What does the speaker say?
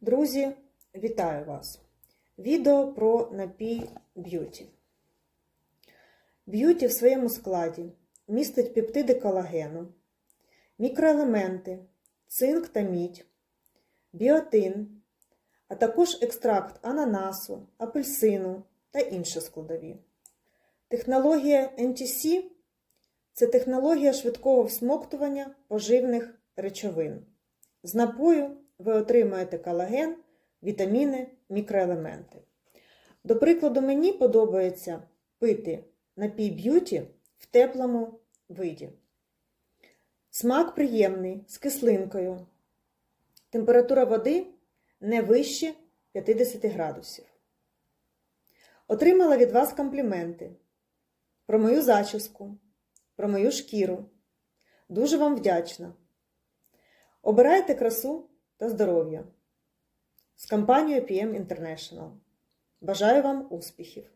Друзі, вітаю вас! Відео про напій б'юті. Б'юті в своєму складі містить пептиди колагену, мікроелементи, цинк та мідь, біотин, а також екстракт ананасу, апельсину та інші складові. Технологія NTC – це технологія швидкого всмоктування поживних речовин. З напою ви отримаєте колаген, вітаміни, мікроелементи. До прикладу, мені подобається пити напій б'юті в теплому виді. Смак приємний, з кислинкою. Температура води не вище 50 градусів. Отримала від вас компліменти про мою зачіску, про мою шкіру. Дуже вам вдячна. Обирайте красу та здоров'я з компанією PM International. Бажаю вам успіхів!